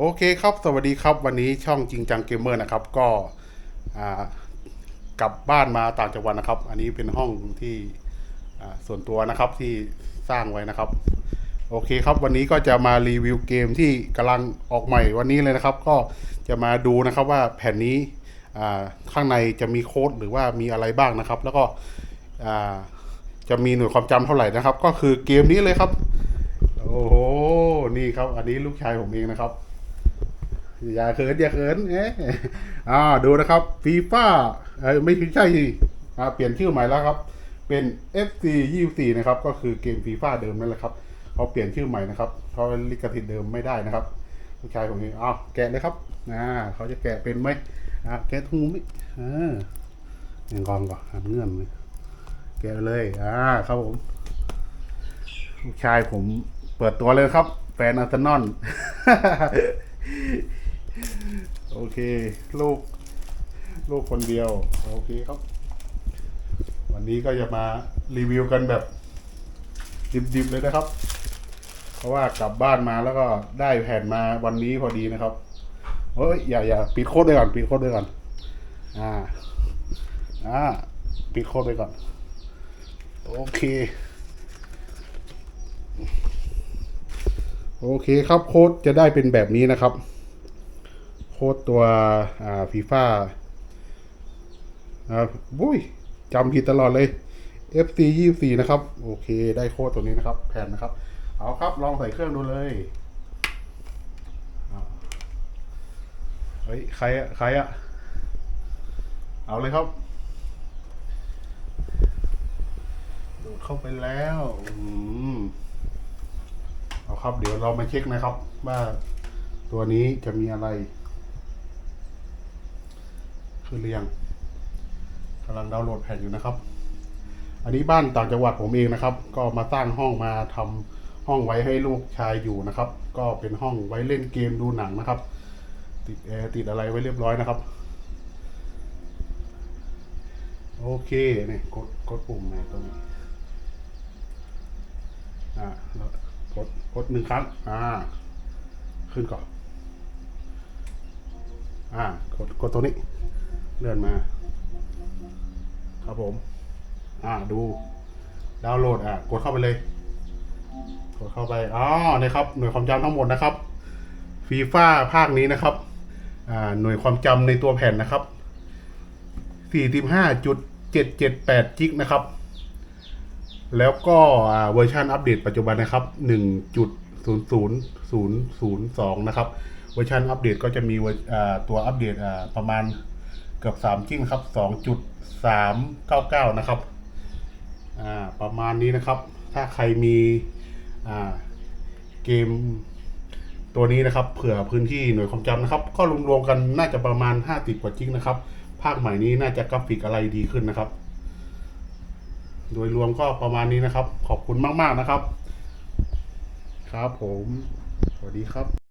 โอเคครับ สวัสดีครับ วันนี้ช่องจริงจังเกมเมอร์นะครับ ก็กลับบ้านมาต่างจังหวัดนะครับ อันนี้เป็นห้องที่ส่วนตัวนะครับที่สร้างไว้นะครับ โอเคครับวันนี้ก็จะมารีวิวเกมที่กำลังออกใหม่วันนี้เลยนะครับ ก็จะมาดูนะครับว่าแผ่นนี้ข้างในจะมีโค้ดหรือว่ามีอะไรบ้างนะครับ แล้วก็จะมีหน่วยความจำเท่าไหร่นะครับ ก็คือเกมนี้เลยครับ โอ้โหนี่ครับ อันนี้ลูกชายผมเองนะครับ อย่าเขินอย่าเขินเอ๊ะอ่าดูนะครับฟีฟ่าเอ้ไม่ใช่สิอ่าเปลี่ยนชื่อใหม่แล้วครับ เป็น FC 24นะครับ ก็คือเกมฟีฟ่าเดิมนั่นแหละครับเขาเปลี่ยนชื่อใหม่นะครับเพราะลิขสิทธิ์เดิมไม่ได้นะครับลูกชายผมเองอ้าวแกะเลยครับอ่าเขาจะแกะเป็นไหมอ่าแกะทุ่งไม่อ่ายังกองก่อนหันเงื่อนเลยแกะเลยอ่าครับผมลูกชายผมเปิดตัวเลยครับ แฟนอาร์เซนอล โอเค ลูก ลูกคนเดียว โอเคครับ วันนี้ก็จะมารีวิวกันแบบ ดิบๆเลยนะครับ เพราะว่ากลับบ้านมาแล้วก็ได้แผ่นมาวันนี้พอดีนะครับเฮ้ยอย่าอย่าปิดโค้ดไว้ก่อนปิดโค้ดไว้ก่อน อ่า อ่าปิดโค้ดไว้ก่อน โอเค โอเคครับโค้ดจะได้เป็นแบบนี้นะครับ โค้ดตัวฟีฟ่าอ่าบุ้ยจำผิดตลอดเลย FC ยี่สี่นะครับ โอเค ได้โค้ดตัวนี้นะครับ แผ่นนะครับ เอาครับ ลองใส่เครื่องดูเลยเฮ้ย ใครอะใครอะเอาเลยครับดูดเข้าไปแล้วอืมเอาครับ เดี๋ยวเรามาเช็คนะครับ ว่าตัวนี้จะมีอะไร คือเรียงกำลังดาวน์โหลดแผ่นอยู่นะครับ อันนี้บ้านต่างจังหวัดผมเองนะครับ ก็มาสร้างห้องมาทำห้องไว้ให้ลูกชายอยู่นะครับ ก็เป็นห้องไว้เล่นเกมดูหนังนะครับ ติดแอร์ติดอะไรไว้เรียบร้อยนะครับ โอเคเนี่ยกดกดปุ่มไหนตรงนี้อ่าแล้วกดกดหนึ่งครั้งอ่า ขึ้นก่อนอ่ากดกดตัวนี้ เลื่อนมา ครับผม อ่าดู ดาวน์โหลดอ่ากดเข้าไปเลย กดเข้าไปอ๋อนี่ครับ หน่วยความจำทั้งหมดนะครับฟีฟ่าภาคนี้นะครับ อ่า หน่วยความจำในตัวแผ่นนะครับ45.778จิกนะครับ แล้วก็เวอร์ชันอัปเดตปัจจุบันนะครับ 1.00002 นะครับ เวอร์ชันอัปเดตก็จะมีตัวอัปเดตประมาณ เกือบ3จิ้งครับ2.399นะครับอ่าประมาณนี้นะครับ ถ้าใครมีอ่าเกมตัวนี้นะครับเผื่อพื้นที่หน่วยความจำนะครับ ก็รวมๆกันน่าจะประมาณ50กว่าจิกนะครับ ภาคใหม่นี้น่าจะกราฟิกอะไรดีขึ้นนะครับ โดยรวมก็ประมาณนี้นะครับ ขอบคุณมากๆนะครับ ครับผม สวัสดีครับ